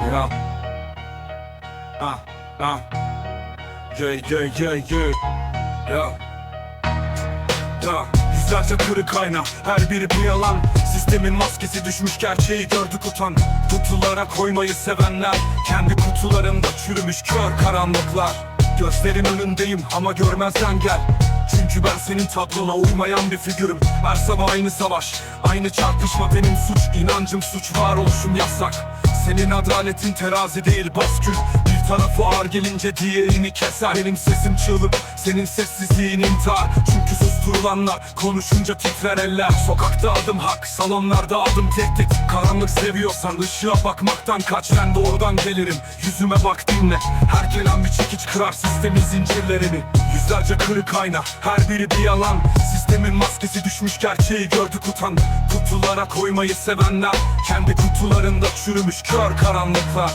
Yeah. Ah, ah. Yeah, yeah, yeah. Yeah. Ya yüzlerce kırık ayna Her biri bir yalan Sistemin maskesi düşmüş gerçeği gördük utan Kutulara koymayı sevenler Kendi kutularında çürümüş kör karanlıklar Gözlerin önündeyim ama görmezden gel Çünkü ben senin tablona uymayan bir figürüm Her sabah aynı savaş Aynı çarpışma benim suç inancım suç varoluşum yasak Senin adaletin terazi değil baskül Bir tarafı ağır gelince diğerini keser. Benim sesim çığlık senin sessizliğin intihar. Çünkü susturulanlar konuşunca titrer eller. Sokakta adım hak salonlarda adım tehdit Karanlık seviyorsan ışığa bakmaktan kaç. Ben doğrudan gelirim yüzüme bak dinle. Her kelam bir çekiç kırar sistemin zincirlerini. Yüzlerce kırık ayna her biri bir yalan Sistemin maskesi düşmüş gerçeği gördük utan. Kutulara koymayı sevenler Kendi kutularında çürümüş kör karanlıklar.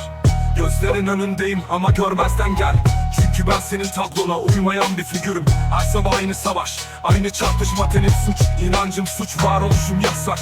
Gözlerin önündeyim ama görmezden gel Çünkü ben senin tablona uymayan bir figürüm. Her sabah aynı savaş, aynı çarpışma tenim suç İnancım suç, varoluşum yasak.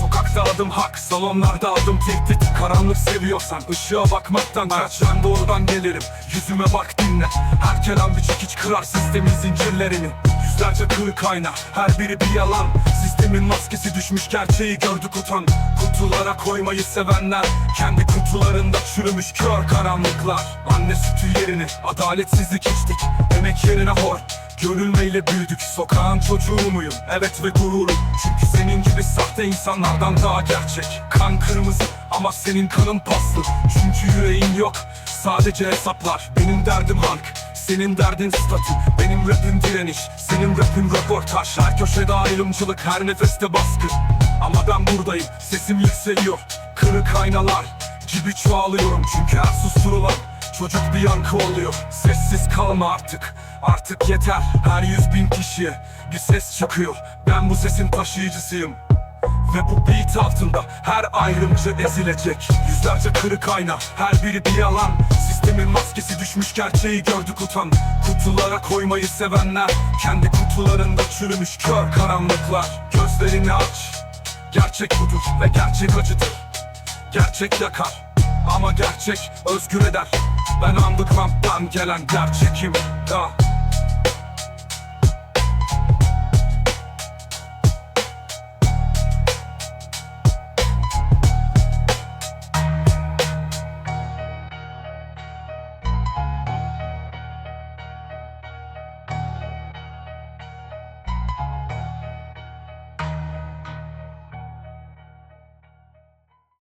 Sokakta adım hak, salonlarda adım tehdit Karanlık seviyorsan ışığa bakmaktan kaç. Ben doğrudan gelirim, yüzüme bak dinle. Her kelam bir çekiç kırar sistemin zincirlerini Yüzlerce kırık ayna, her biri bir yalan. Sistemin maskesi düşmüş gerçeği gördük utan. Kutulara koymayı sevenler Kendi kutularında çürümüş kör karanlıklar. Anne sütü yerini adaletsizlik içtik Emek yerine hor. Görülmeyle büyüdük sokağın çocuğu muyum? Evet ve gururum. Çünkü senin gibi sahte insanlardan daha gerçek. Kan kırmızı ama senin kanın paslı. Çünkü yüreğin yok sadece hesaplar. Benim derdim halk senin derdin statü Benim rapim direniş. Senin rapin röportaj Her köşede ayrımcılık Her nefeste baskı. Ama ben buradayım Sesim yükseliyor. Kırık aynalar Gibi çoğalıyorum. Çünkü her susturulan Çocuk bir yankı oluyor. Sessiz kalma artık Artık yeter. Her yüz bin kişiye Bir ses çıkıyor. Ben bu sesin taşıyıcısıyım ve bu beat altında her ayrımcı ezilecek. Yüzlerce kırık ayna her biri bir yalan Sistemin maskesi düşmüş gerçeği gördük utan. Kutulara koymayı sevenler Kendi kutularında çürümüş kör karanlıklar. Gözlerini aç Gerçek budur ve gerçek acıdır. Gerçek yakar ama gerçek özgür eder. Ben underground'dan gelen gerçekim ya